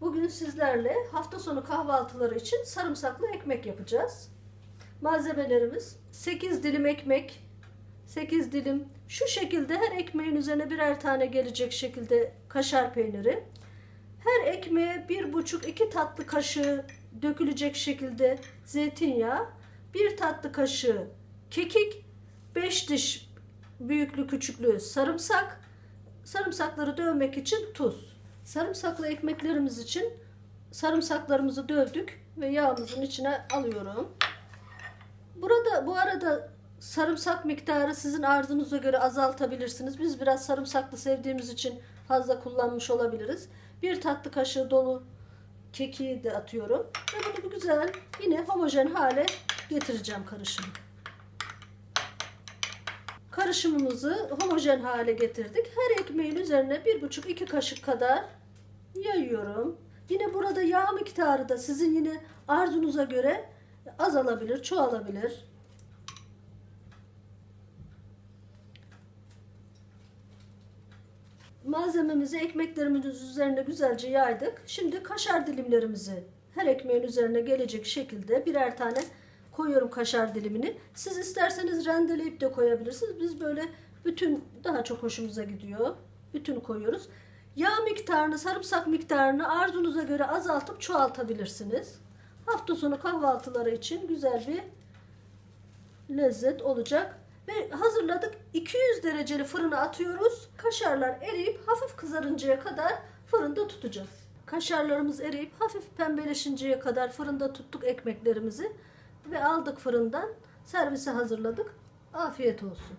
Bugün sizlerle hafta sonu kahvaltıları için sarımsaklı ekmek yapacağız. Malzemelerimiz 8 dilim ekmek, 8 dilim şu şekilde her ekmeğin üzerine birer tane gelecek şekilde kaşar peyniri. Her ekmeğe 1,5-2 tatlı kaşığı dökülecek şekilde zeytinyağı, 1 tatlı kaşığı kekik, 5 diş büyüklü küçüklü sarımsak, sarımsakları dövmek için tuz. Sarımsaklı ekmeklerimiz için sarımsaklarımızı dövdük ve yağımızın içine alıyorum. Burada bu arada sarımsak miktarı sizin arzunuza göre azaltabilirsiniz. Biz biraz sarımsaklı sevdiğimiz için fazla kullanmış olabiliriz. Bir tatlı kaşığı dolu kekiği de atıyorum. Ve bunu güzel yine homojen hale getireceğim karışımı. Karışımımızı homojen hale getirdik. Her ekmeğin üzerine 1,5-2 kaşık kadar yayıyorum. Yine burada yağ miktarı da sizin yine arzunuza göre azalabilir, çoğalabilir. Malzememizi ekmeklerimizin üzerine güzelce yaydık. Şimdi kaşar dilimlerimizi her ekmeğin üzerine gelecek şekilde birer tane koyuyorum kaşar dilimini. Siz isterseniz rendeleyip de koyabilirsiniz. Biz böyle bütün daha çok hoşumuza gidiyor. Bütün koyuyoruz. Yağ miktarını, sarımsak miktarını arzunuza göre azaltıp çoğaltabilirsiniz. Hafta sonu kahvaltıları için güzel bir lezzet olacak. Ve hazırladık. 200 dereceli fırına atıyoruz. Kaşarlar eriyip hafif kızarıncaya kadar fırında tutacağız. Kaşarlarımız eriyip hafif pembeleşinceye kadar fırında tuttuk ekmeklerimizi ve aldık fırından. Servise hazırladık. Afiyet olsun.